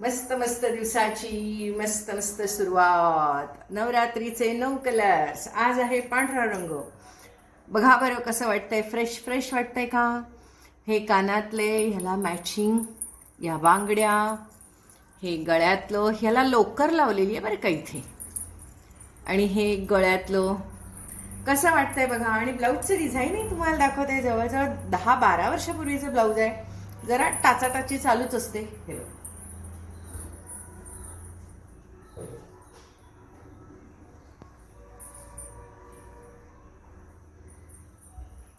मस्त मस्त दिवसाची मस्त मस्त सुरुवात. नवरात्रीचे नऊ कलर्स आज आहे पांढरा रंग. बघा बरं कसं वाटतंय. फ्रेश फ्रेश वाटतंय का? हे कानातले ह्याला मॅचिंग या बांगड्या हे गळ्यातलं ह्याला लोकर लावलेली आहे बरं का इथे. आणि हे गळ्यातलं. कसं वाटतंय बघा? आणि ब्लाऊजचं डिझाईनही तुम्हाला दाखवते. जवळजवळ दहा बारा वर्षापूर्वीचं ब्लाऊज आहे. जरा टाचाटाची चालूच असते. हे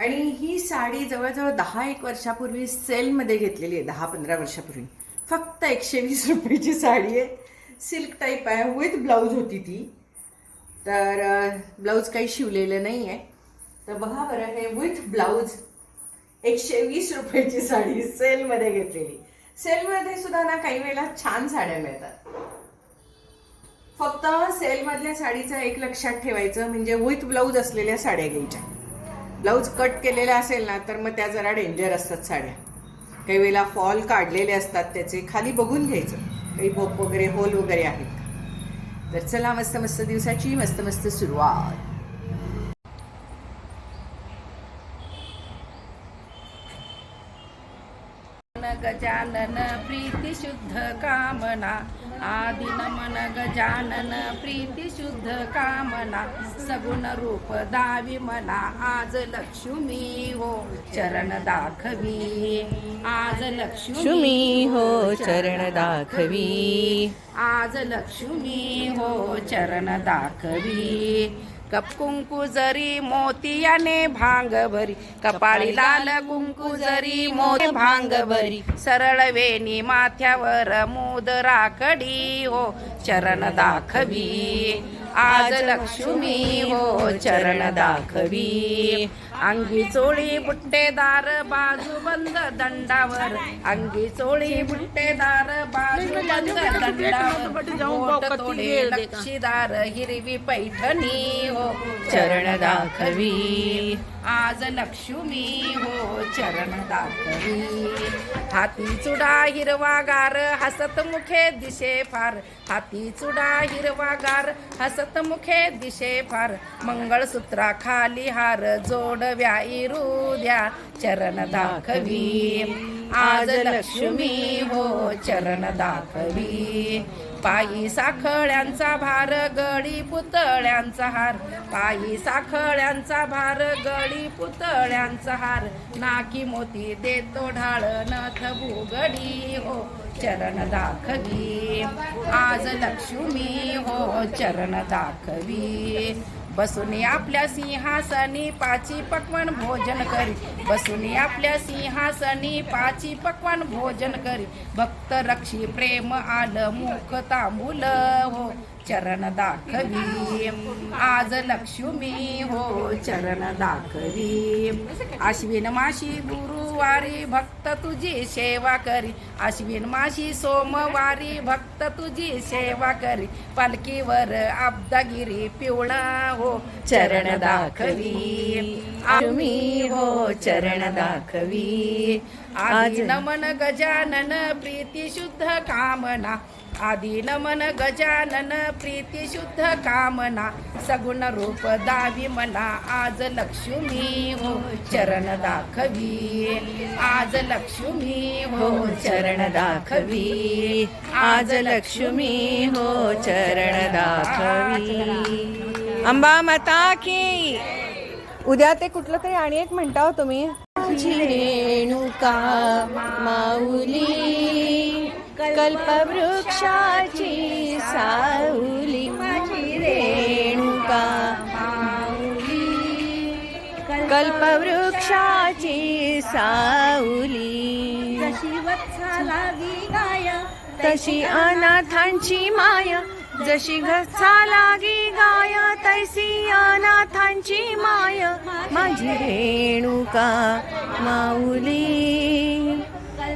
आणि ही साडी जवळजवळ दहा एक वर्षापूर्वी सेलमध्ये घेतलेली आहे दहा पंधरा वर्षापूर्वी. फक्त एकशे वीस रुपयाची साडी आहे. सिल्क टाईप आहे विथ ब्लाऊज होती ती. तर ब्लाऊज काही शिवलेलं नाही आहे तर बघा बरं हे विथ ब्लाऊज एकशे वीस रुपयाची साडी सेलमध्ये घेतलेली. सेलमध्ये सुद्धा ना काही वेळेला छान साड्या मिळतात. फक्त सेलमधल्या साडीचं एक लक्षात ठेवायचं म्हणजे विथ ब्लाऊज असलेल्या साड्या घ्यायच्या. ब्लाऊज कट केलेला असेल ना तर मग त्या जरा डेंजर असतात साड्या. काही वेळेला फॉल काढलेले असतात त्याचे खाली बघून घ्यायचं. काही भोप वगैरे होल वगैरे आहेत का? तर चला मस्त मस्त दिवसाची मस्त मस्त सुरुवात. गजानन प्रीती शुद्ध कामना. आदिन मन गजानन प्रीती शुद्ध कामना सगुण रूप दावी मला आज लक्ष्मी हो चरण दाखवी। आज लक्ष्मी लक्ष्मी हो चरण दाखवी। आज लक्ष्मी हो चरण दाखवी। हो, कप कुंकू जरी मोतियाने भांग भरी कपाळी लाल कुंकू जरी मोती भांग भरी सरळ वेणी माथ्यावर मोद राखडी हो चरण दाखवी. आज लक्ष्मी हो चरण दाखवी. अंगी चोळी बुट्टेदार बाजू बंद दंडावर. अंगी चोळी बुट्टेदार बाजू बंद दंडावर. तोडे लक्षीदार हिरवी पैठणी हो चरण दाखवी. आज लक्ष्मी हो चरण दाखवी. हाती चुडा हिरवा गार हसत मुखे दिशे फार. हाती चुडा हिरवा गार हसत मुखे दिशे फार. मंगळसूत्रा खाली हार जोडव्या इरुद्या. चरण दाखवी. आज लक्ष्मी हो चरण दाखवी. पायी साखळ्यांचा भार गडी पुतळ्यांचा हार. पायी साखळ्यांचा भार गडी पुतळ्यांचा हार. नाकी मोती देतो ढाळ नथ भुगडी हो चरण दाखवी. आज लक्ष्मी हो चरण दाखवी. बसुनी आपल्या सिंहासनी पाची पकवान भोजन करी. बसुनी आपल्या सिंहासनी पाची पकवान भोजन करी. भक्त रक्षी प्रेम आलं मुख तांबूल हो. चरण दाखवी आज लक्ष्मी हो चरण दाखवी अश्विन माशी गुरुवारी भक्त तुझी सेवा करी. अश्विन माशी सोमवारी भक्त तुझी सेवा करी. पालखीवर अब्दागिरी पिवळा हो चरण दाखवी तुम्ही हो चरण दाखवी आदि नमन गजानन प्रीती शुद्ध कामना. आदिन मन गजानन प्रीती शुद्ध कामना सगुण रूप दावी मला आज लक्ष्मी हो चरण दाखवी. आज लक्ष्मी हो चरण दाखवी. आज लक्ष्मी हो चरण दाखवी. अंबा माता की. उद्या ते कुठलं तरी आणि एक म्हणता हो तुम्ही. रेणुका माऊली. कल्पवृक्षाची साऊली माझी रेणुका कल्पवृक्षाची साऊली जशी वत्साला गाय तशी अनाथांची माया. जशी घसा लागी गाय तैसी अनाथांची माय. माझी रेणुका माऊली.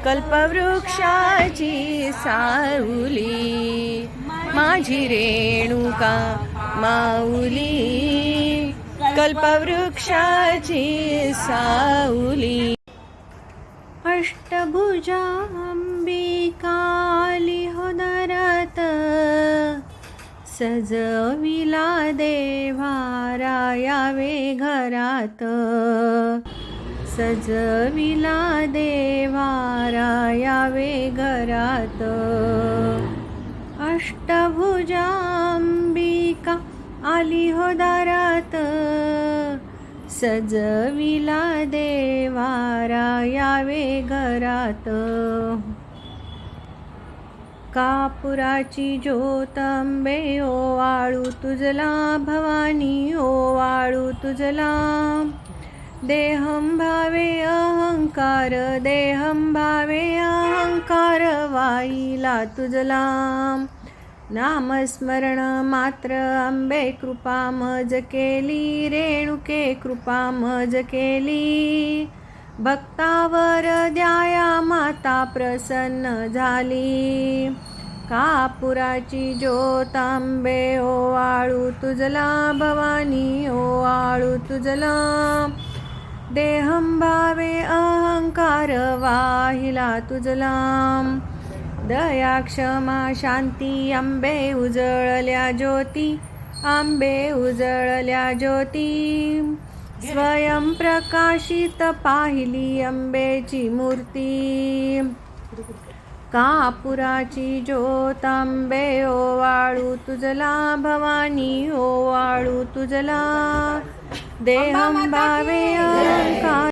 कल्पवृक्षाची साऊली माझी रेणुका माऊली कल्पवृक्षाची साऊली अष्टभुजा अंबिकाली होदरत सजविला देवारायावे घरात. सजविला देव यावे घरात. अष्टभुजांबिका आली हो दारात. सजविला देवारा यावे घरात. कापुराची ज्योतंबे ओ वाळू तुझला भवानी ओ वाळू तुझला. देहं भावे अहंकार देहं भावे अहंकार वाईला तुझला नामस्मरण मात्र अंबे कृपा मज केली रेणुके कृपा मज केली. भक्तावर द्याया माता प्रसन्न झाली. कापुराची ज्योत आंबे ओवाळू तुझला भवानी ओवाळू तुझला. देहं भावे अहंकार वाहिला तुझला दया क्षमा शांती आंबे उजळल्या ज्योती आंबे उजळल्या ज्योती. स्वयं प्रकाशित पाहिली अंबेची मूर्ती. कापुराची ज्योतांबे ओवाळू तुझला भवानी ओवाळू तुझला. देहं भावे